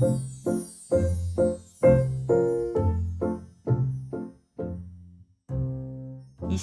이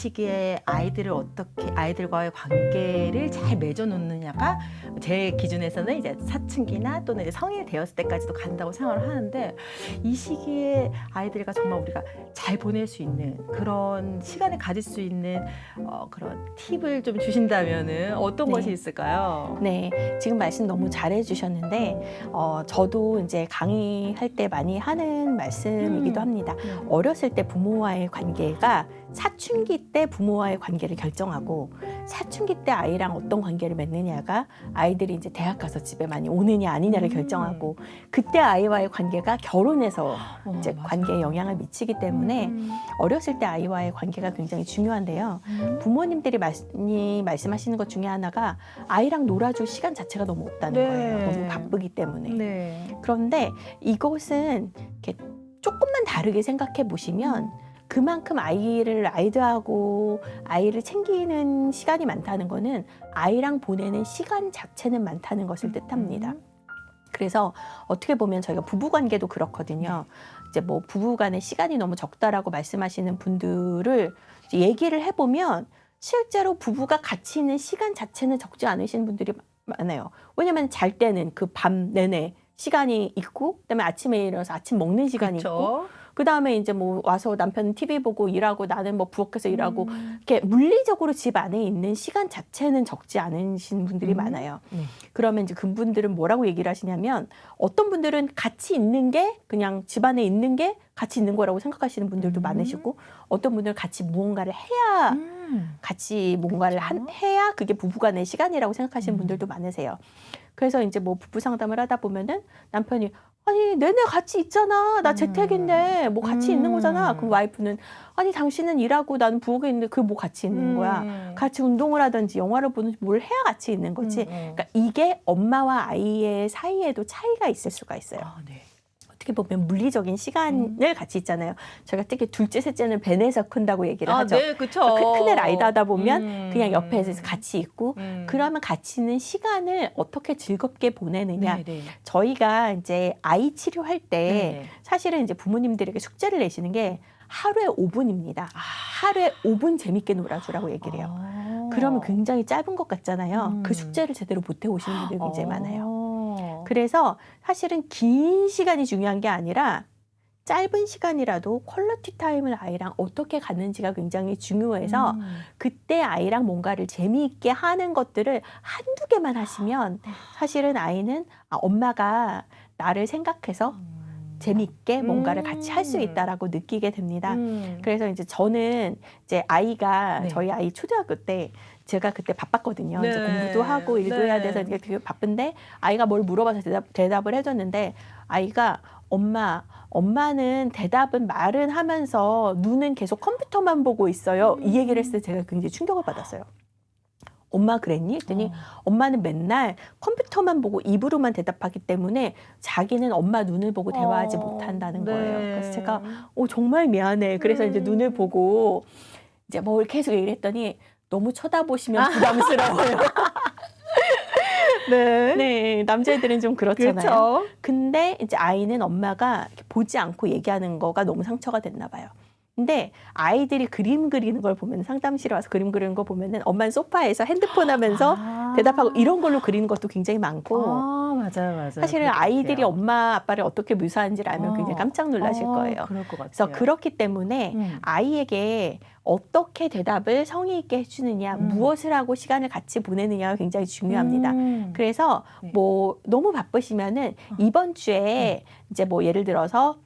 시기에 아이들을 어떻게 아이들과의 관계를 잘 맺어놓느냐가 제 기준에서는 이제 사춘기나 또는 이제 성인이 되었을 때까지도 간다고 생각을 하는데 이 시기에 아이들과 정말 우리가 잘 보낼 수 있는 그런 시간을 가질 수 있는 어, 그런 팁을 좀 주신다면은 어떤 네. 것이 있을까요? 네, 지금 말씀 너무 잘해 주셨는데 어, 저도 이제 강의할 때 많이 하는 말씀이기도 음. 합니다. 음. 어렸을 때 부모와의 관계가 사춘기 때 부모와의 관계를 결정하고 사춘기 때 아이랑 어떤 관계를 맺느냐가 아이들이 이제 대학 가서 집에 많이 오느냐 아니냐를 음. 결정하고 그때 아이와의 관계가 결혼해서 어, 이제 맞아요. 관계에 영향을 미치기 때문에 음. 어렸을 때 아이와의 관계가 굉장히 중요한데요. 음. 부모님들이 많이 말씀하시는 것 중에 하나가 아이랑 놀아줄 시간 자체가 너무 없다는 네. 거예요. 너무 바쁘기 때문에. 네. 그런데 이것은 이렇게 조금만 다르게 생각해 보시면 그만큼 아이를 아이들하고 아이를 챙기는 시간이 많다는 거는 아이랑 보내는 시간 자체는 많다는 것을 뜻합니다. 음. 그래서 어떻게 보면 저희가 부부 관계도 그렇거든요. 이제 뭐 부부 간의 시간이 너무 적다라고 말씀하시는 분들을 얘기를 해보면 실제로 부부가 같이 있는 시간 자체는 적지 않으신 분들이 많아요. 왜냐면 잘 때는 그 밤 내내 시간이 있고 그다음에 아침에 일어나서 아침 먹는 시간이 있고 그렇죠. 그다음에 이제 뭐 와서 남편은 TV 보고 일하고 나는 뭐 부엌에서 일하고 음. 이렇게 물리적으로 집 안에 있는 시간 자체는 적지 않으신 분들이 음. 많아요. 네. 그러면 이제 그분들은 뭐라고 얘기를 하시냐면 어떤 분들은 같이 있는 게 그냥 집 안에 있는 게 같이 있는 거라고 생각하시는 분들도 음. 많으시고 어떤 분들은 같이 무언가를 해야 음. 같이 뭔가를 한, 그렇죠. 해야 그게 부부간의 시간이라고 생각하시는 음. 분들도 많으세요. 그래서 이제 뭐 부부 상담을 하다 보면은 남편이 아니 내내 같이 있잖아 나 음. 재택인데 뭐 같이 있는 거잖아 음. 그럼 와이프는 아니 당신은 일하고 나는 부엌에 있는데 그게 뭐 같이 있는 거야 음. 같이 운동을 하든지 영화를 보든지 뭘 해야 같이 있는 거지. 그러니까 이게 엄마와 아이의 사이에도 차이가 있을 수가 있어요. 아, 네. 어떻게 보면 물리적인 시간을 같이 있잖아요. 저희가 특히 둘째, 셋째는 배내서 큰다고 얘기를 아, 하죠. 네, 그렇죠. 그 큰애 아이다 하다 보면 음. 그냥 옆에서 같이 있고 음. 그러면 같이 있는 시간을 어떻게 즐겁게 보내느냐. 네, 네. 저희가 이제 아이 치료할 때 네, 네. 사실은 이제 부모님들에게 숙제를 내시는 게 하루에 5분입니다. 하루에 5분 재밌게 놀아주라고 얘기를 해요. 아. 그러면 굉장히 짧은 것 같잖아요. 음. 그 숙제를 제대로 못 해오시는 분들이 굉장히 많아요. 어. 그래서 사실은 긴 시간이 중요한 게 아니라 짧은 시간이라도 퀄러티 타임을 아이랑 어떻게 갖는지가 굉장히 중요해서 음. 그때 아이랑 뭔가를 재미있게 하는 것들을 한두 개만 하시면 사실은 아이는 아, 엄마가 나를 생각해서 재미있게 뭔가를 같이 할수 음. 있다라고 느끼게 됩니다. 음. 그래서 이제 저는 이제 아이가 네. 저희 아이 초등학교 때 제가 그때 바빴거든요. 이제 네. 공부도 하고 일도 해야 네. 돼서 이게 되게 바쁜데 아이가 뭘 물어봐서 대답, 대답을 해줬는데 아이가 엄마 엄마는 대답은 말은 하면서 눈은 계속 컴퓨터만 보고 있어요. 이 얘기를 했을 때 제가 굉장히 충격을 받았어요. 엄마 그랬니? 했더니 어. 엄마는 맨날 컴퓨터만 보고 입으로만 대답하기 때문에 자기는 엄마 눈을 보고 대화하지 어. 못한다는 네. 거예요. 그래서 제가 오 정말 미안해. 그래서 이제 음. 눈을 보고 이제 뭘 계속 얘기를 했더니 너무 쳐다보시면 부담스러워요. 네. 네, 남자애들은 좀 그렇잖아요. 그렇죠. 근데 이제 아이는 엄마가 보지 않고 얘기하는 거가 너무 상처가 됐나 봐요. 근데 아이들이 그림 그리는 걸 보면 상담실에 와서 그림 그리는 거 보면은 엄마는 소파에서 핸드폰 하면서 아. 대답하고 이런 걸로 그리는 것도 굉장히 많고 아, 맞아요, 맞아요. 사실은 아이들이. 엄마 아빠를 어떻게 묘사하는지를 알면 어. 굉장히 깜짝 놀라실 어, 거예요. 그럴 것 같아요. 그래서 그렇기 때문에 음. 아이에게 어떻게 대답을 성의 있게 해주느냐, 음. 무엇을 하고 시간을 같이 보내느냐가 굉장히 중요합니다. 음. 그래서 네. 뭐 너무 바쁘시면은 어. 이번 주에 이제 뭐 예를 들어서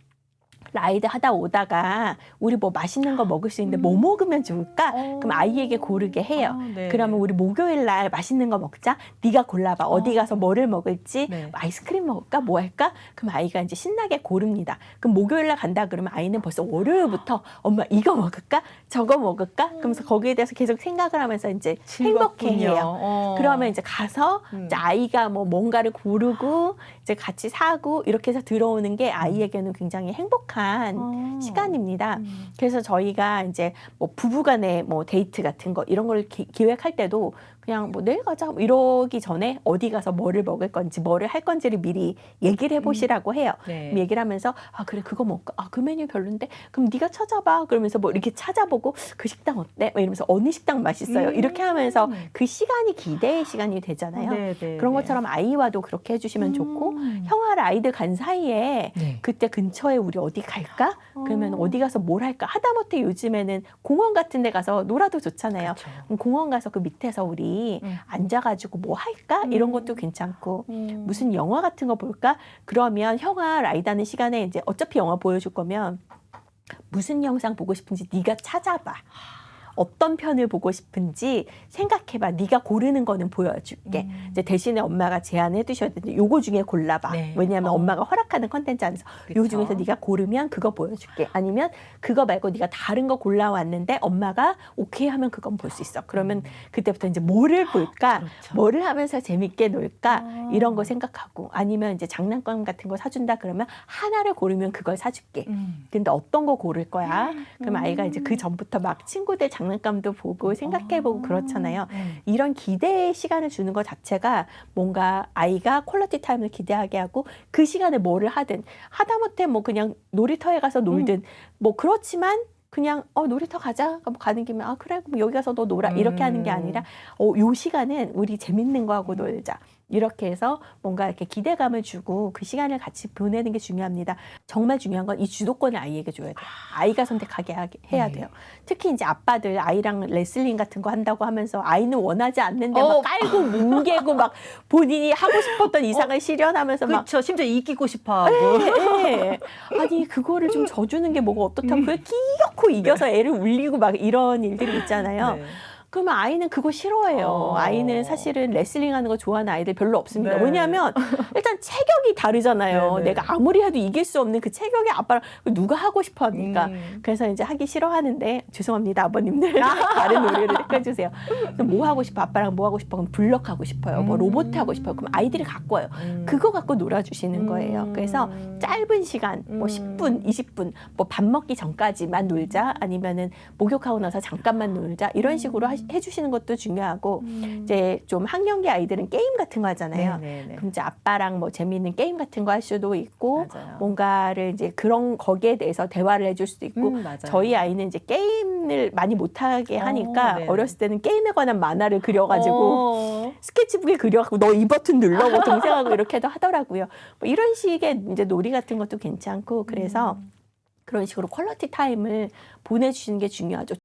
라이드 하다 오다가 우리 뭐 맛있는 거 먹을 수 있는데 뭐 음. 먹으면 좋을까? 어. 그럼 아이에게 고르게 해요. 아, 네. 그러면 우리 목요일 날 맛있는 거 먹자. 네가 골라봐. 어디 가서 뭐를 먹을지. 네. 뭐 아이스크림 먹을까? 뭐 할까? 그럼 아이가 이제 신나게 고릅니다. 그럼 목요일 날 간다 그러면 아이는 벌써 월요일부터 엄마 이거 먹을까? 저거 먹을까? 그러면서 거기에 대해서 계속 생각을 하면서 이제 행복해 즐겁군요. 해요. 어. 그러면 이제 가서 음. 이제 아이가 뭐 뭔가를 고르고 이제 같이 사고 이렇게 해서 들어오는 게 아이에게는 굉장히 행복한 어. 시간입니다. 음. 그래서 저희가 이제 뭐 부부간의 뭐 데이트 같은 거 이런 걸 기, 기획할 때도 그냥 뭐 내일 가자 뭐 이러기 전에 어디 가서 뭐를 먹을 건지 뭐를 할 건지를 미리 얘기를 해보시라고 해요. 네. 얘기를 하면서 아 그래 그거 먹까 아그 메뉴 별론데 그럼 네가 찾아봐 그러면서 뭐 이렇게 찾아보고 그 식당 어때 뭐 이러면서 어느 식당 맛있어요 음. 이렇게 하면서 그 시간이 기대의 시간이 되잖아요. 네, 네, 그런 네. 것처럼 아이와도 그렇게 해주시면 좋고 음. 형아를 아이들 간 사이에 네. 그때 근처에 우리 어디 갈까? 그러면 어. 어디 가서 뭘 할까? 하다못해 요즘에는 공원 같은 데 가서 놀아도 좋잖아요. 그럼 공원 가서 그 밑에서 우리 음. 앉아가지고 뭐 할까? 음. 이런 것도 괜찮고 음. 무슨 영화 같은 거 볼까? 그러면 형아 라이다는 시간에 이제 어차피 영화 보여줄 거면 무슨 영상 보고 싶은지 네가 찾아봐. 어떤 편을 보고 싶은지 생각해봐. 네가 고르는 거는 보여줄게. 음. 이제 대신에 엄마가 제안해 두셔야 되는데 요거 중에 골라봐. 네. 왜냐하면 어. 엄마가 허락하는 컨텐츠 안에서 요 그쵸. 중에서 네가 고르면 그거 보여줄게. 아니면 그거 말고 네가 다른 거 골라왔는데 엄마가 오케이 하면 그건 볼 수 있어. 그러면 그때부터 이제 뭐를 볼까? 음. 그렇죠. 뭐를 하면서 재밌게 놀까? 아. 이런 거 생각하고 아니면 이제 장난감 같은 거 사준다 그러면 하나를 고르면 그걸 사줄게. 음. 근데 어떤 거 고를 거야? 그럼 음. 아이가 이제 그 전부터 막 친구들 장난 감도 보고 생각해보고 아. 그렇잖아요. 음. 이런 기대의 시간을 주는 것 자체가 뭔가 아이가 퀄리티 타임을 기대하게 하고 그 시간에 뭐를 하든 하다못해 뭐 그냥 놀이터에 가서 놀든 음. 뭐 그렇지만 그냥 어 놀이터 가자 뭐 가는 김에 아 그래 그럼 여기 가서 너 놀아 이렇게 하는 게 음. 아니라 어요 시간은 우리 재밌는 거 하고 놀자 이렇게 해서 뭔가 이렇게 기대감을 주고 그 시간을 같이 보내는 게 중요합니다. 정말 중요한 건 이 주도권을 아이에게 줘야 돼요. 아이가 선택하게 하게 해야 네. 돼요. 특히 이제 아빠들 아이랑 레슬링 같은 거 한다고 하면서 아이는 원하지 않는데 어. 막 깔고 뭉개고 막 본인이 하고 싶었던 이상을 실현하면서 막 그렇죠. 심지어 이기고 싶어하고. 예. 아니 그거를 좀 져주는 게 뭐가 어떻다고 그걸 끼놓고 이겨서 애를 울리고 막 이런 일들이 있잖아요. 네. 그러면 아이는 그거 싫어해요. 어. 아이는 사실은 레슬링 하는 거 좋아하는 아이들 별로 없습니다. 네. 왜냐하면 일단 체격이 다르잖아요. 네, 네. 내가 아무리 해도 이길 수 없는 그 체격의 아빠랑 누가 하고 싶어 합니까? 음. 그래서 이제 하기 싫어하는데 죄송합니다 아버님들 다른 놀이를 택해주세요. 그럼 뭐 하고 싶어 아빠랑 뭐 하고 싶어 그럼 블럭 하고 싶어요. 뭐 음. 로봇 하고 싶어요. 그럼 아이들이 갖고 와요. 음. 그거 갖고 놀아주시는 거예요. 음. 그래서 짧은 시간, 뭐 음. 10분, 20분, 뭐 밥 먹기 전까지만 놀자, 아니면은 목욕하고 나서 잠깐만 놀자 이런 식으로 하- 해주시는 것도 중요하고 음. 이제 좀 학령기 아이들은 게임 같은 거 하잖아요. 네네네. 그럼 이제 아빠랑 뭐 재미있는 게임 같은 거 할 수도 있고 맞아요. 뭔가를 이제 그런 거기에 대해서 대화를 해줄 수도 있고 음. 저희 아이는 이제 게임을 많이 못하게 어, 하니까 네네. 어렸을 때는 게임에 관한 만화를 그려가지고 어. 스케치북에 그려갖고 너 이 버튼 눌러 뭐 동생하고 이렇게도 하더라고요. 뭐 이런 식의 이제 놀이 같은 것도 괜찮고 그래서 음. 그런 식으로 퀄러티 타임을 보내주시는 게 중요하죠.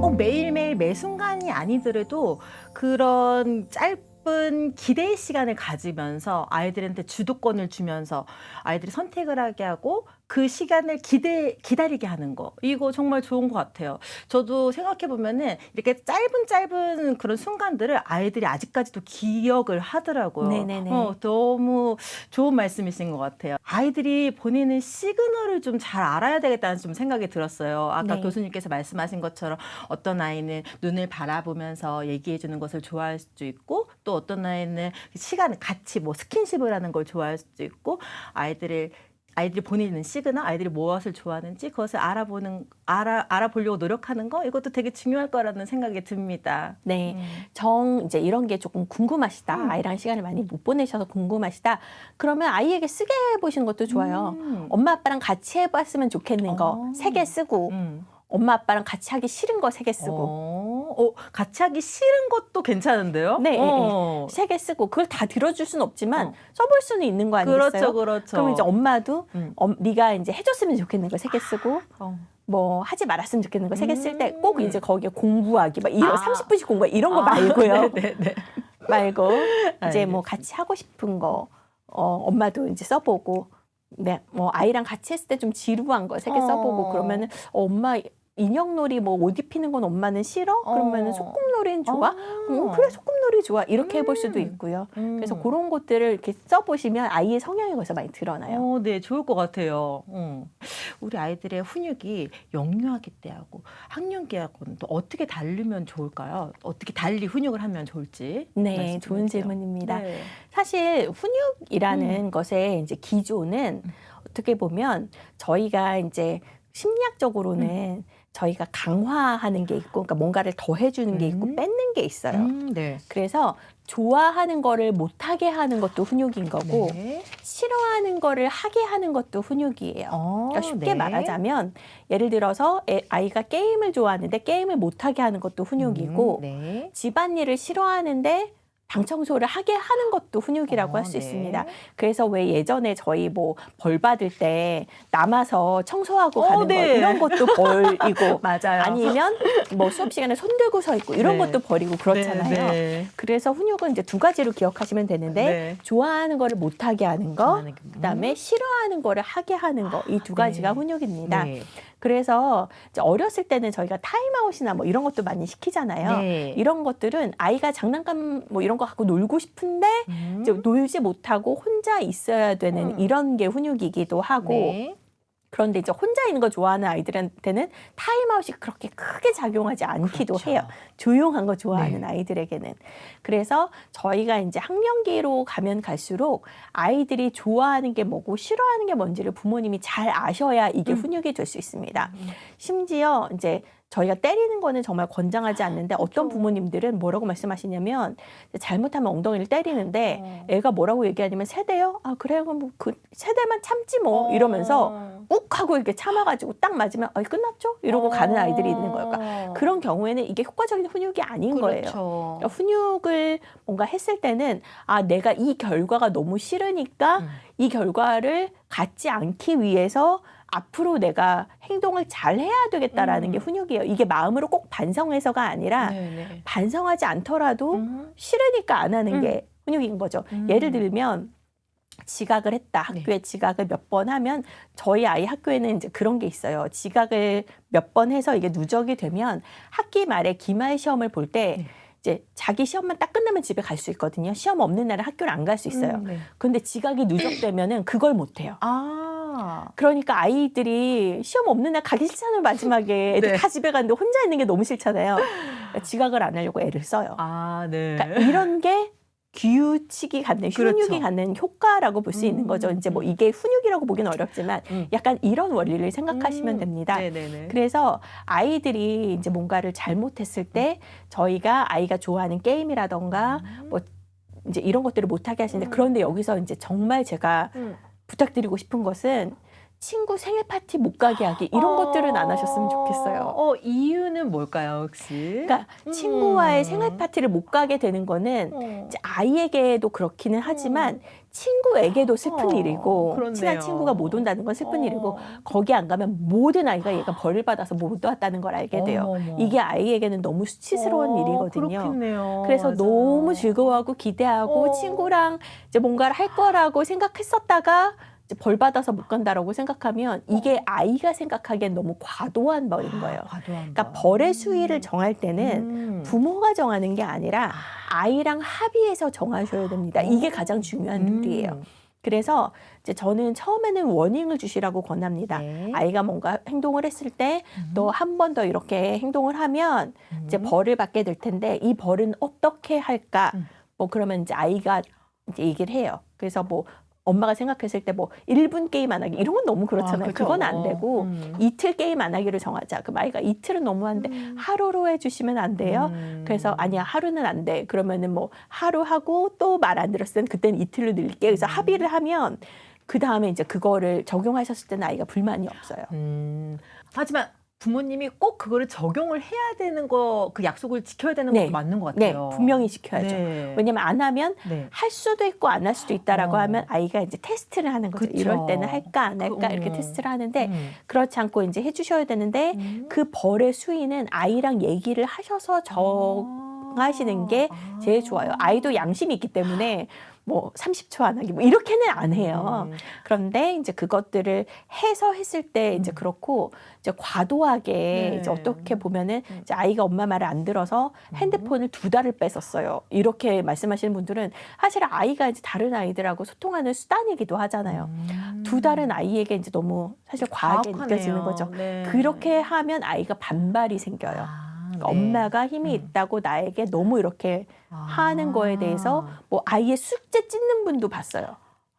꼭 매일매일 매 순간이 아니더라도 그런 짧은 기대의 시간을 가지면서 아이들한테 주도권을 주면서 아이들이 선택을 하게 하고 그 시간을 기대 기다리게 하는 거 이거 정말 좋은 것 같아요. 저도 생각해 보면은 이렇게 짧은 짧은 그런 순간들을 아이들이 아직까지도 기억을 하더라고요. 네네네. 어, 너무 좋은 말씀이신 것 같아요. 아이들이 보내는 시그널을 좀 잘 알아야 되겠다는 좀 생각이 들었어요. 아까 네. 교수님께서 말씀하신 것처럼 어떤 아이는 눈을 바라보면서 얘기해 주는 것을 좋아할 수도 있고 또 어떤 아이는 시간 같이 뭐 스킨십을 하는 걸 좋아할 수도 있고 아이들을 아이들이 보내는 시그널, 아이들이 무엇을 좋아하는지 그것을 알아보는 알아 알아보려고 노력하는 거 이것도 되게 중요할 거라는 생각이 듭니다. 네. 음. 정 이제 이런 게 조금 궁금하시다. 음. 아이랑 시간을 많이 못 보내셔서 궁금하시다. 그러면 아이에게 쓰게 해보시는 것도 좋아요. 음. 엄마 아빠랑 같이 해봤으면 좋겠는 거 어. 세개 쓰고 음. 엄마 아빠랑 같이 하기 싫은 거 세 개 쓰고 어, 어, 같이 하기 싫은 것도 괜찮은데요? 네, 어. 세 개 쓰고 그걸 다 들어줄 수는 없지만 어. 써볼 수는 있는 거 아니겠어요? 그렇죠, 그렇죠. 그럼 이제 엄마도 음. 엄, 네가 이제 해줬으면 좋겠는 거세개 쓰고 어. 뭐 하지 말았으면 좋겠는 거 세 개 쓸 때꼭 음. 이제 거기에 공부하기 막 이런 아. 30분씩 공부 이런 거 아, 말고요. 네, 네. 말고 이제. 뭐 같이 하고 싶은 거 어, 엄마도 이제 써보고 네, 뭐 아이랑 같이 했을 때 좀 지루한 거 세개 어. 써보고 그러면은 어, 엄마 인형놀이 뭐 옷 입히는 건 엄마는 싫어? 그러면은 어. 소꿉놀이는 좋아? 아. 음, 그래 소꿉놀이 좋아 이렇게 해볼 수도 음. 있고요. 음. 그래서 그런 것들을 이렇게 써보시면 아이의 성향이 거기서 많이 드러나요. 어, 네, 좋을 것 같아요. 어. 우리 아이들의 훈육이 영유아기 때하고 학령기하고는 또 어떻게 다르면 좋을까요? 어떻게 달리 훈육을 하면 좋을지. 네, 좋은. 질문입니다. 네. 사실 훈육이라는 것의 이제 기조는 어떻게 보면 저희가 이제 심리학적으로는 저희가 강화하는 게 있고, 그러니까 뭔가를 더해주는 게 있고 음. 뺏는 게 있어요. 음, 네. 그래서 좋아하는 거를 못하게 하는 것도 훈육인 거고, 네. 싫어하는 거를 하게 하는 것도 훈육이에요. 어, 그러니까 쉽게 네. 말하자면 예를 들어서 애- 아이가 게임을 좋아하는데 게임을 못하게 하는 것도 훈육이고 음, 네. 집안일을 싫어하는데 방 청소를 하게 하는 것도 훈육이라고 어, 할수 네. 있습니다. 그래서 왜 예전에 저희 뭐 벌 받을 때 남아서 청소하고 어, 가는 네. 거 이런 것도 벌이고 맞아요. 아니면 뭐 수업 시간에 손 들고 서 있고 이런 네. 것도 벌이고 그렇잖아요. 네, 네. 그래서 훈육은 이제 두 가지로 기억하시면 되는데 네. 좋아하는 거를 못 하게 하는 거, 그다음에 싫어하는 거를 하게 하는 거 이 두 가지가 네. 훈육입니다. 네. 그래서 어렸을 때는 저희가 타임아웃이나 뭐 이런 것도 많이 시키잖아요. 네. 이런 것들은 아이가 장난감 뭐 이런 거 갖고 놀고 싶은데 음. 이제 놀지 못하고 혼자 있어야 되는 음. 이런 게 훈육이기도 하고 네. 그런데 이제 혼자 있는 거 좋아하는 아이들한테는 타임아웃이 그렇게 크게 작용하지 않기도 그렇죠. 해요. 조용한 거 좋아하는 네. 아이들에게는. 그래서 저희가 이제 학년기로 가면 갈수록 아이들이 좋아하는 게 뭐고 싫어하는 게 뭔지를 부모님이 잘 아셔야 이게 음. 훈육이 될 수 있습니다. 음. 심지어 이제 저희가 때리는 거는 정말 권장하지 않는데 어떤 그렇죠. 부모님들은 뭐라고 말씀하시냐면 잘못하면 엉덩이를 때리는데 어. 애가 뭐라고 얘기하냐면 세대요? 아 그래요 그럼 뭐 그 세대만 참지 뭐 이러면서 어. 욱 하고 이렇게 참아가지고 딱 맞으면 어 끝났죠? 이러고 가는 아이들이 있는 거예요. 그러니까 어. 그런 경우에는 이게 효과적인 훈육이 아닌 거예요. 그렇죠. 그러니까 훈육을 뭔가 했을 때는 아 내가 이 결과가 너무 싫으니까 음. 이 결과를 갖지 않기 위해서 앞으로 내가 행동을 잘 해야 되겠다라는 음. 게 훈육이에요. 이게 마음으로 꼭 반성해서가 아니라 네네. 반성하지 않더라도 음. 싫으니까 안 하는 음. 게 훈육인 거죠. 음. 예를 들면 지각을 했다. 네. 학교에 지각을 몇 번 하면 저희 아이 학교에는 이제 그런 게 있어요. 지각을 몇 번 해서 이게 누적이 되면 학기 말에 기말 시험을 볼때 네. 이제 자기 시험만 딱 끝나면 집에 갈 수 있거든요. 시험 없는 날은 학교를 안 갈 수 있어요. 음, 네. 근데 지각이 누적되면은 그걸 못 해요. 아. 그러니까 아이들이 시험 없는 날 가기 싫잖아요. 마지막에 애들 네. 다 집에 갔는데 혼자 있는 게 너무 싫잖아요. 그러니까 지각을 안 하려고 애를 써요. 아, 네. 그러니까 이런 게 규칙이 갖는 훈육이 그렇죠. 갖는 효과라고 볼수 있는 거죠. 음, 이제 뭐 음. 이게 훈육이라고 보기는 어렵지만 음. 약간 이런 원리를 생각하시면 음. 됩니다. 네네네. 그래서 아이들이 이제 뭔가를 잘못했을 때 저희가 아이가 좋아하는 게임이라던가 음. 뭐 이제 이런 것들을 못하게 하시는데 음. 그런데 여기서 이제 정말 제가 음. 부탁드리고 싶은 것은 친구 생일 파티 못 가게 하기 이런 어. 것들은 안 하셨으면 좋겠어요. 어, 이유는 뭘까요, 혹시? 그러니까 음. 친구와의 생일 파티를 못 가게 되는 거는 어. 아이에게도 그렇기는 하지만 친구에게도 슬픈 어, 일이고 그렇네요. 친한 친구가 못 온다는 건 슬픈 어. 일이고 거기 안 가면 모든 아이가 얘가 벌을 받아서 못 왔다는 걸 알게 돼요. 어머머. 이게 아이에게는 너무 수치스러운 어, 일이거든요. 그렇겠네요. 그래서 맞아요. 너무 즐거워하고 기대하고 어. 친구랑 이제 뭔가를 할 거라고 생각했었다가 벌 받아서 못 간다라고 생각하면 이게 아이가 생각하기엔 너무 과도한 벌인 거예요. 아, 과도한 그러니까 거. 벌의 수위를 정할 때는 음. 부모가 정하는 게 아니라 아이랑 합의해서 정하셔야 됩니다. 이게 가장 중요한 음. 룰이에요. 그래서 이제 저는 처음에는 워닝을 주시라고 권합니다. 네. 아이가 뭔가 행동을 했을 때너 음. 한번 더 이렇게 행동을 하면 이제 음. 벌을 받게 될 텐데 이 벌은 어떻게 할까? 음. 뭐 그러면 이제 아이가 이제 얘기를 해요. 그래서 뭐 엄마가 생각했을 때 뭐 1분 게임 안 하기 이런 건 너무 그렇잖아요. 아, 그죠. 그건 안 되고 음. 이틀 게임 안 하기를 정하자. 그럼 아이가 이틀은 너무한데 음. 하루로 해주시면 안 돼요. 음. 그래서 아니야 하루는 안 돼. 그러면은 뭐 하루 하고 또 말 안 들었을 때는 그때는 이틀로 늘릴게. 그래서 음. 합의를 하면 그 다음에 이제 그거를 적용하셨을 때는 아이가 불만이 없어요. 음. 하지만 부모님이 꼭 그거를 적용을 해야 되는 거, 그 약속을 지켜야 되는 네. 것도 맞는 것 네, 같아요. 분명히 지켜야죠. 네. 왜냐면 안 하면 네. 할 수도 있고 안 할 수도 있다라고 어. 하면 아이가 이제 테스트를 하는 거죠. 그쵸. 이럴 때는 할까 안 할까 그, 이렇게 음. 테스트를 하는데 음. 그렇지 않고 이제 해주셔야 되는데 음. 그 벌의 수위는 아이랑 얘기를 하셔서 정하시는 게 아. 제일 좋아요. 아이도 양심이 있기 때문에 뭐 30초 안 하기 뭐 이렇게는 안 해요. 음. 그런데 이제 그것들을 해서 했을 때 이제 음. 그렇고 이제 과도하게 네. 이제 어떻게 보면은 음. 이제 아이가 엄마 말을 안 들어서 핸드폰을 두 달을 뺐었어요. 이렇게 말씀하시는 분들은 사실 아이가 이제 다른 아이들하고 소통하는 수단이기도 하잖아요. 음. 두 달은 아이에게 이제 너무 사실 과하게 가혹하네요. 느껴지는 거죠. 네. 그렇게 하면 아이가 반발이 생겨요. 아, 그러니까 네. 엄마가 힘이 음. 있다고 나에게 너무 이렇게 아. 하는 거에 대해서 뭐 아이의 숙제 찢는 분도 봤어요.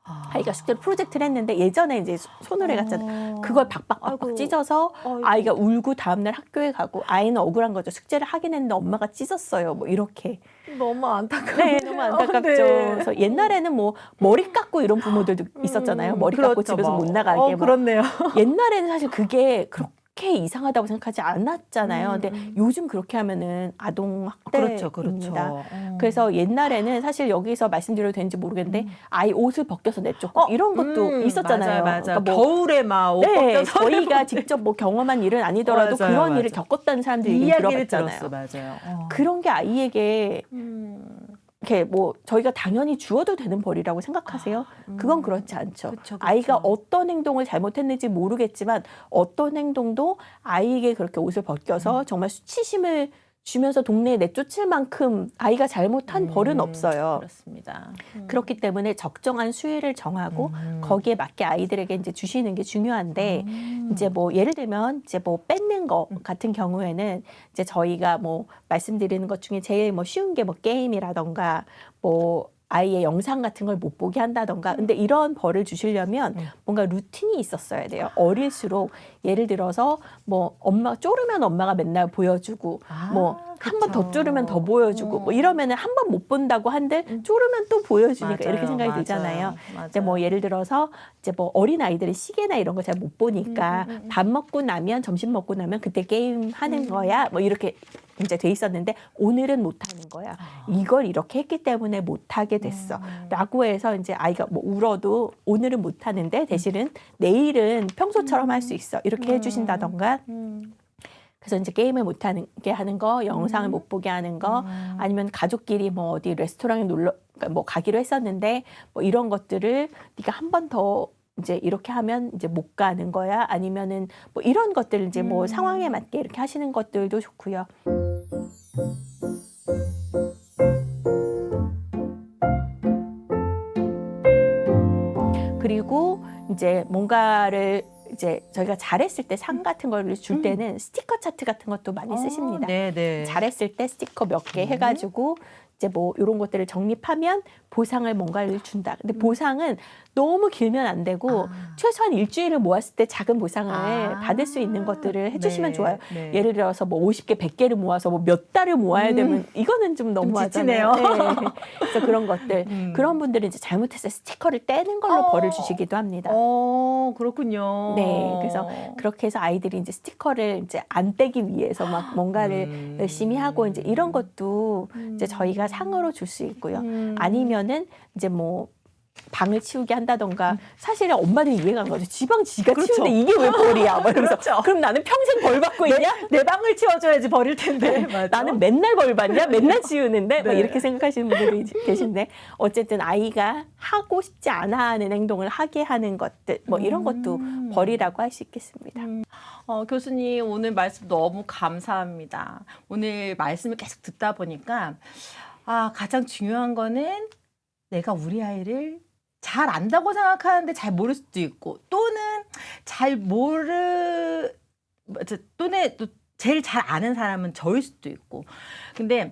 아. 아이가 숙제로 프로젝트를 했는데 예전에 이제 손- 손으로 해갔잖아요. 그걸 박박박박 아이고. 찢어서. 아이가 울고 다음날 학교에 가고 아이는 억울한 거죠. 숙제를 하긴 했는데 엄마가 찢었어요. 뭐 이렇게. 너무 안타깝네요. 네, 너무 안타깝죠. 네. 그래서 옛날에는 뭐 머리 깎고 이런 부모들도 있었잖아요. 머리 깎고 그렇죠, 집에서 뭐. 못 나가게. 어, 뭐. 그렇네요. 옛날에는 사실 그게 그렇게 이상하다고 생각하지 않았잖아요. 음, 근데 음. 요즘 그렇게 하면은 아동 그렇죠, 학대입니다. 그렇죠. 어. 그래서 옛날에는 사실 여기서 말씀드려도 되는지 모르겠는데 음. 아이 옷을 벗겨서 내쫓고 어, 이런 것도 음, 맞아요. 맞아요, 맞아요. 그러니까 뭐 겨울에 막옷 네, 벗겨서 저희가 직접 뭐 경험한 일은 아니더라도 맞아요, 그런 맞아요. 일을 겪었다는 사람들이 이야기를 들어봤잖아요. 들었어, 맞아요. 어. 그런 게 아이에게 음. 이렇게 뭐 저희가 당연히 주어도 되는 벌이라고 생각하세요? 음. 그건 그렇지 않죠. 그쵸, 그쵸. 아이가 어떤 행동을 잘못했는지 모르겠지만 어떤 행동도 아이에게 그렇게 옷을 벗겨서 음. 정말 수치심을 주면서 동네에 내쫓을 만큼 아이가 잘못한 벌은 음, 없어요. 그렇습니다. 음. 그렇기 때문에 적정한 수위를 정하고 음. 거기에 맞게 아이들에게 이제 주시는 게 중요한데 음. 이제 뭐 예를 들면 이제 뭐 뺏는 거 같은 경우에는 이제 저희가 뭐 말씀드리는 것 중에 제일 뭐 쉬운 게 뭐 게임이라던가 뭐 아이의 영상 같은 걸 못 보게 한다던가 근데 이런 벌을 주시려면 음. 뭔가 루틴이 있었어야 돼요 어릴수록 예를 들어서 뭐 엄마 쪼르면 엄마가 맨날 보여주고 아, 뭐한번 더. 쪼르면 더 보여주고 뭐 어. 이러면은 한 번 못 본다고 한들 음. 쪼르면 또 보여주니까 맞아요, 이렇게 생각이 맞아요, 들잖아요. 맞아요. 이제 뭐 예를 들어서 이제 뭐 어린 아이들은 시계나 이런 거 잘 못 보니까 음, 음, 음. 밥 먹고 나면 점심 먹고 나면 그때 게임 하는 음. 거야 뭐 이렇게 이제 돼 있었는데 오늘은 못 하는 거야 아. 이걸 이렇게 했기 때문에 못 하게 됐어 음. 라고 해서 이제 아이가 뭐 울어도 오늘은 못 하는데 대신은 내일은 평소처럼 할 수 있어 이렇게 음. 해주신다던가 음. 그래서 이제 게임을 못 하는 게 하는 거 영상을 음. 못 보게 하는 거 음. 아니면 가족끼리 뭐 어디 레스토랑에 놀러 그러니까 뭐 가기로 했었는데 뭐 이런 것들을 네가 한 번 더 이제 이렇게 하면 이제 못 가는 거야 아니면은 뭐 이런 것들 이제 뭐 음. 상황에 맞게 이렇게 하시는 것들도 좋고요. 그리고 이제 뭔가를 이제 저희가 잘했을 때 상 같은 걸줄 음. 때는 스티커 차트 같은 것도 많이 쓰십니다. 어, 네, 네. 잘했을 때 스티커 몇개 음. 해가지고 이제 뭐 이런 것들을 정립하면 보상을 뭔가를 준다. 근데 음. 보상은 너무 길면 안 되고 아. 최소한 일주일을 모았을 때 작은 보상을 아. 받을 수 있는 것들을 해주시면 네, 좋아요. 네. 예를 들어서 뭐 50개, 100개를 모아서 뭐 몇 달을 모아야 음. 되면 이거는 좀 너무 하잖아요. 지치네요. 네. 그래서 그런 것들 음. 그런 분들은 이제 잘못해서 스티커를 떼는 걸로 어. 벌을 주시기도 합니다. 어, 그렇군요. 네, 그래서 그렇게 해서 아이들이 이제 스티커를 이제 안 떼기 위해서 막 뭔가를 음. 열심히 하고 이제 이런 것도 이제 음. 저희가 상으로 줄 수 있고요. 음. 아니면은 이제 뭐 방을 치우게 한다던가 사실은 엄마는 이해가 안 가죠. 지방 지가 그렇죠. 치우는데 이게 왜 벌이야? 막 이러면서 그렇죠. 그럼 나는 평생 벌 받고 있냐? 내 방을 치워줘야지 버릴 텐데. 네. 나는 맨날 벌 받냐? 맨날 치우는데 막 네. 이렇게 생각하시는 분들이 계신데 어쨌든 아이가 하고 싶지 않아 하는 행동을 하게 하는 것들 뭐 이런 것도 음. 벌이라고 할 수 있겠습니다. 어, 교수님 오늘 말씀 너무 감사합니다. 오늘 말씀을 계속 듣다 보니까 아, 가장 중요한 거는 내가 우리 아이를 잘 안다고 생각하는데 잘 모를 수도 있고 또는 잘 모르 저, 또는 또 제일 잘 아는 사람은 저일 수도 있고 근데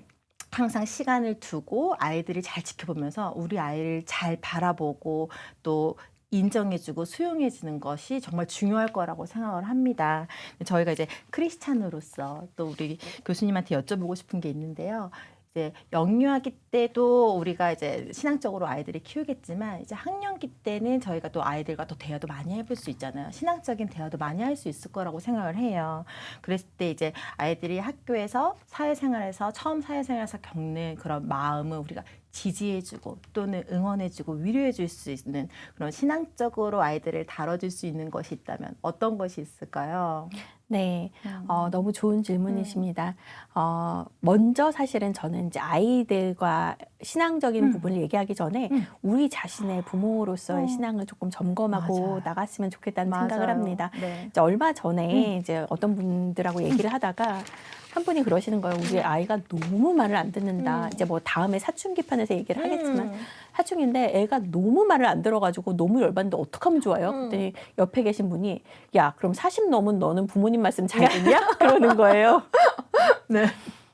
항상 시간을 두고 아이들을 잘 지켜보면서 우리 아이를 잘 바라보고 또 인정해주고 수용해주는 것이 정말 중요할 거라고 생각을 합니다. 저희가 이제 크리스찬으로서 또 우리 교수님한테 여쭤보고 싶은 게 있는데요. 이제 영유아기 때도 우리가 이제 신앙적으로 아이들을 키우겠지만 이제 학령기 때는 저희가 또 아이들과 또 대화도 많이 해볼 수 있잖아요. 신앙적인 대화도 많이 할 수 있을 거라고 생각을 해요. 그랬을 때 이제 아이들이 학교에서 사회생활에서 처음 사회생활에서 겪는 그런 마음을 우리가 지지해주고 또는 응원해주고 위로해줄 수 있는 그런 신앙적으로 아이들을 다뤄줄 수 있는 것이 있다면 어떤 것이 있을까요? 네, 음. 어, 너무 좋은 질문이십니다. 어, 먼저 사실은 저는 이제 아이들과 신앙적인 음. 부분을 얘기하기 전에 음. 우리 자신의 부모로서의 어. 신앙을 조금 점검하고 맞아요. 나갔으면 좋겠다는 생각을 맞아요. 합니다. 네. 이제 얼마 전에 음. 이제 어떤 분들하고 얘기를 하다가 한 분이 그러시는 거예요. 우리 아이가 너무 말을 안 듣는다. 음. 이제 뭐 다음에 사춘기 편에서 얘기를 하겠지만 음. 사춘기인데 애가 너무 말을 안 들어가지고 너무 열받는데 어떡하면 좋아요? 음. 그랬더니 옆에 계신 분이 야 그럼 40 넘은 너는 부모님 말씀 잘 듣냐? 그러는 거예요. 네.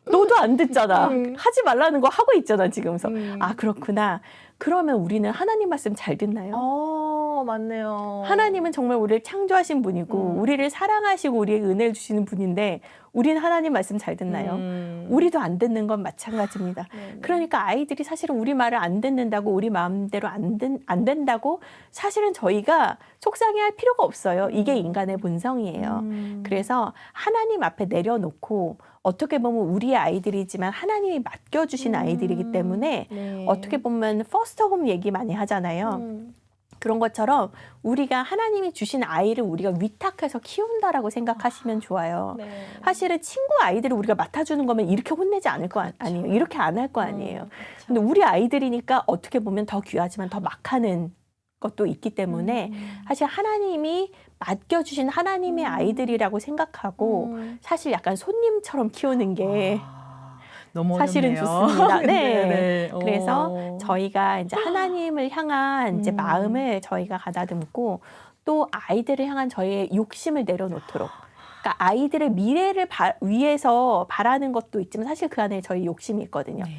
너도 안 듣잖아. 음. 하지 말라는 거 하고 있잖아 지금. 그래서 음. 아 그렇구나. 그러면 우리는 하나님 말씀 잘 듣나요? 어, 맞네요. 하나님은 정말 우리를 창조하신 분이고 음. 우리를 사랑하시고 우리에게 은혜를 주시는 분인데 우리는 하나님 말씀 잘 듣나요? 음. 우리도 안 듣는 건 마찬가지입니다. 네, 네. 그러니까 아이들이 사실은 우리 말을 안 듣는다고 우리 마음대로 안, 된, 안 된다고 사실은 저희가 속상해할 필요가 없어요. 이게 인간의 본성이에요. 음. 그래서 하나님 앞에 내려놓고 어떻게 보면 우리의 아이들이지만 하나님이 맡겨주신 음. 아이들이기 때문에 네. 어떻게 보면 퍼스트 홈 얘기 많이 하잖아요. 음. 그런 것처럼 우리가 하나님이 주신 아이를 우리가 위탁해서 키운다라고 생각하시면 좋아요. 네. 사실은 친구 아이들을 우리가 맡아주는 거면 이렇게 혼내지 않을 거 아- 아니에요. 이렇게 안 할 거 아니에요. 음, 그렇죠. 근데 우리 아이들이니까 어떻게 보면 더 귀하지만 더 막하는 것도 있기 때문에 음. 사실 하나님이 맡겨주신 하나님의 음. 아이들이라고 생각하고 음. 사실 약간 손님처럼 키우는 게 아, 너무 사실은 어렵네요. 좋습니다. 네. 네. 그래서 어. 저희가 이제 하나님을 향한 이제 음. 마음을 저희가 가다듬고 또 아이들을 향한 저희의 욕심을 내려놓도록. 그러니까 아이들의 미래를 바- 위해서 바라는 것도 있지만 사실 그 안에 저희 욕심이 있거든요. 네.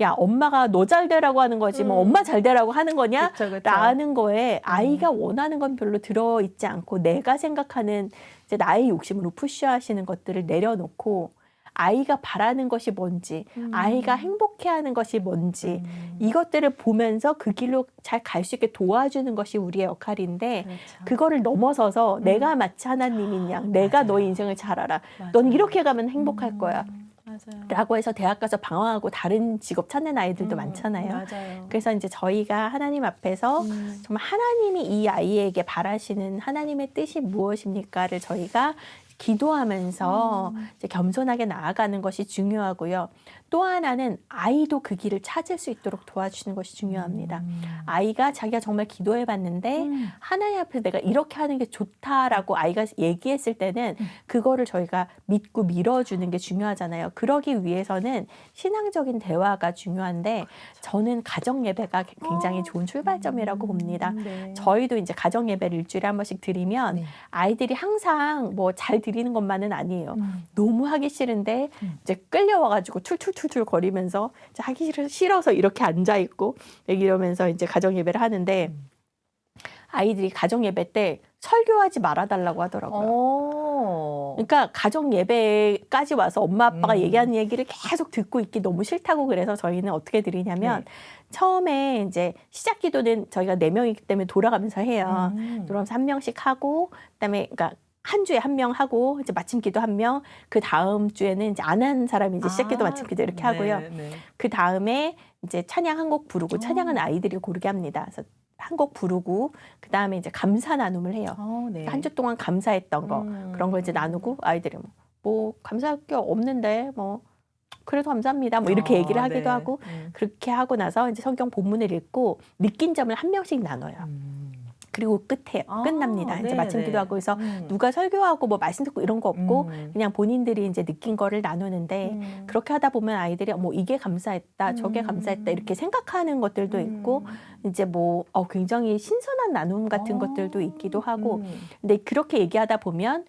야, 엄마가 너 잘 되라고 하는 거지, 뭐 음. 엄마 잘 되라고 하는 거냐? 그쵸, 그쵸. 라는 거에 아이가 음. 원하는 건 별로 들어 있지 않고 내가 생각하는 이제 나의 욕심으로 푸시하시는 것들을 내려놓고 아이가 바라는 것이 뭔지, 음. 아이가 행복해하는 것이 뭔지 음. 이것들을 보면서 그 길로 잘 갈 수 있게 도와주는 것이 우리의 역할인데 그렇죠. 그거를 넘어서서 음. 내가 마치 하나님인 양, 내가 맞아요. 너의 인생을 잘 알아. 넌 맞아요. 이렇게 가면 행복할 음. 거야. 맞아요. 라고 해서 대학 가서 방황하고 다른 직업 찾는 아이들도 음, 많잖아요. 맞아요. 그래서 이제 저희가 하나님 앞에서 음. 정말 하나님이 이 아이에게 바라시는 하나님의 뜻이 무엇입니까를 저희가 기도하면서 음. 이제 겸손하게 나아가는 것이 중요하고요. 또 하나는 아이도 그 길을 찾을 수 있도록 도와주는 것이 중요합니다. 음. 아이가 자기가 정말 기도해 봤는데 음. 하나님 앞에서 내가 이렇게 하는 게 좋다라고 아이가 얘기했을 때는 음. 그거를 저희가 믿고 밀어주는 게 중요하잖아요. 그러기 위해서는 신앙적인 대화가 중요한데 저는 가정 예배가 굉장히 어. 좋은 출발점이라고 봅니다. 음, 네. 저희도 이제 가정 예배를 일주일에 한 번씩 드리면 네. 아이들이 항상 뭐잘 드리는 것만은 아니에요. 음. 너무 하기 싫은데 음. 이제 끌려와가지고 툴툴툴툴 거리면서 이제 하기 싫어- 싫어서 이렇게 앉아 있고 이러면서 이제 가정 예배를 하는데 음. 아이들이 가정 예배 때 설교하지 말아달라고 하더라고요. 어. 그러니까 가정 예배까지 와서 엄마 아빠가 음. 얘기하는 얘기를 계속 듣고 있기 너무 싫다고 그래서 저희는 어떻게 드리냐면 네. 처음에 이제 시작 기도는 저희가 네 명이기 때문에 돌아가면서 해요. 음. 그러면서 한 명씩 하고 그다음에 그러니까 한 주에 한 명 하고 이제 마침 기도 한 명, 그 다음 주에는 이제 안 한 사람이 이제 시작 기도 아, 마침 기도 이렇게 네, 하고요. 네. 그 다음에 이제 찬양 한 곡 부르고 어. 찬양은 아이들이 고르게 합니다. 그래서 한 곡 부르고 그 다음에 이제 감사 나눔을 해요. 어, 네. 한주 동안 감사했던 거 음. 그런 걸 이제 나누고 아이들이 뭐, 뭐 감사할 게 없는데 뭐 그래도 감사합니다. 뭐 이렇게 어, 얘기를 하기도 네. 하고 음. 그렇게 하고 나서 이제 성경 본문을 읽고 느낀 점을 한 명씩 나눠요. 음. 그리고 끝에 아, 끝납니다. 이제 네, 마침 네. 기도 하고 해서 음. 누가 설교하고 뭐 말씀 듣고 이런 거 없고 음. 그냥 본인들이 이제 느낀 거를 나누는데 음. 그렇게 하다 보면 아이들이 뭐 이게 감사했다, 저게 음. 감사했다 이렇게 생각하는 것들도 있고 이제 뭐 어, 굉장히 신선한 나눔 같은 어. 것들도 있기도 하고 음. 근데 그렇게 얘기하다 보면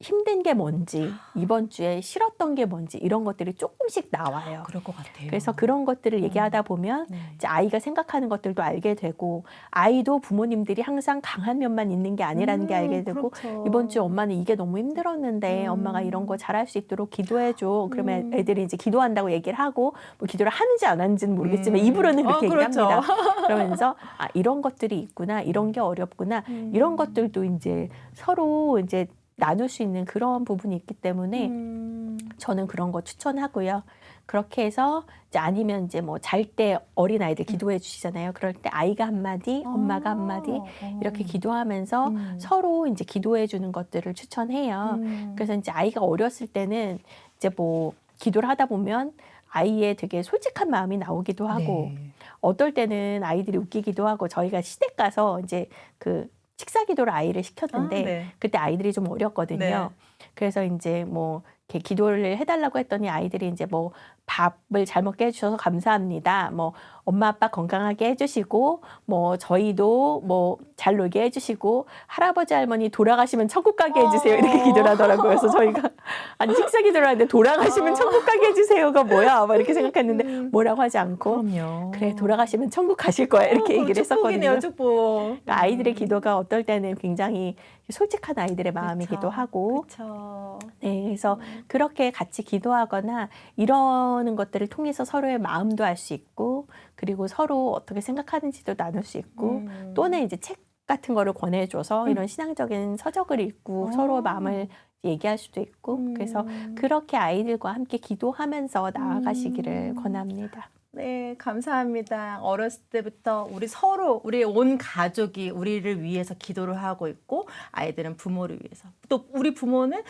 힘든 게 뭔지 이번 주에 싫었던 게 뭔지 이런 것들이 조금씩 나와요. 그럴 것 같아요. 그래서 그런 것들을 음. 얘기하다 보면 네. 이제 아이가 생각하는 것들도 알게 되고 아이도 부모님들이 항상 강한 면만 있는 게 아니라는 게 음, 알게 되고 그렇죠. 이번 주에 엄마는 이게 너무 힘들었는데 음. 엄마가 이런 거 잘할 수 있도록 기도해 줘. 그러면 음. 애들이 이제 기도한다고 얘기를 하고 뭐 기도를 하는지 안 하는지는 모르겠지만 음. 입으로는 그렇게 어, 그렇죠. 얘기합니다. 그러면서 아 이런 것들이 있구나, 이런 게 어렵구나, 음. 이런 것들도 이제 서로 이제 나눌 수 있는 그런 부분이 있기 때문에 음. 저는 그런 거 추천하고요. 그렇게 해서 이제 아니면 이제 뭐 잘 때 어린 아이들 기도해 주시잖아요. 그럴 때 아이가 한 마디, 엄마가 한 마디 어. 이렇게 기도하면서 음. 서로 이제 기도해 주는 것들을 추천해요. 음. 그래서 이제 아이가 어렸을 때는 이제 뭐 기도를 하다 보면 아이의 되게 솔직한 마음이 나오기도 하고 네. 어떨 때는 아이들이 웃기기도 하고 저희가 시댁 가서 이제 그 식사 기도를 아이를 시켰는데 아, 네. 그때 아이들이 좀 어렸거든요. 네. 그래서 이제 뭐 이렇게 기도를 해달라고 했더니 아이들이 이제 뭐 밥을 잘 먹게 해주셔서 감사합니다. 뭐 엄마 아빠 건강하게 해주시고 뭐 저희도 뭐 잘 놀게 해주시고 할아버지 할머니 돌아가시면 천국 가게 해주세요 이렇게 어. 기도를 하더라고요. 그래서 저희가 아니 식사 기도를 하는데 돌아가시면 어. 천국 가게 해주세요가 뭐야? 막 이렇게 생각했는데 음. 뭐라고 하지 않고 그럼요. 그래 돌아가시면 천국 가실 거야 이렇게 어, 얘기를 축복이네요, 했었거든요. 축복. 그러니까 아이들의 기도가 어떨 때는 굉장히 솔직한 아이들의 마음이기도 그쵸. 하고 그렇죠. 네, 그래서 그렇게 같이 기도하거나 이러는 것들을 통해서 서로의 마음도 알 수 있고 그리고 서로 어떻게 생각하는지도 나눌 수 있고 음. 또는 이제 책 같은 거를 권해줘서 음. 이런 신앙적인 서적을 읽고 어. 서로 마음을 얘기할 수도 있고 음. 그래서 그렇게 아이들과 함께 기도하면서 나아가시기를 음. 권합니다. 네, 감사합니다. 어렸을 때부터 우리 서로, 우리 온 가족이 우리를 위해서 기도를 하고 있고, 아이들은 부모를 위해서. 또 우리 부모는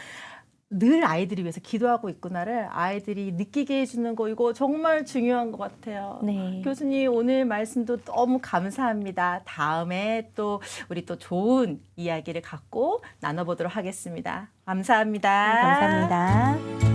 늘 아이들이 위해서 기도하고 있구나를 아이들이 느끼게 해주는 거, 이거 정말 중요한 것 같아요. 네. 교수님 오늘 말씀도 너무 감사합니다. 다음에 또 우리 또 좋은 이야기를 갖고 나눠보도록 하겠습니다. 감사합니다. 감사합니다.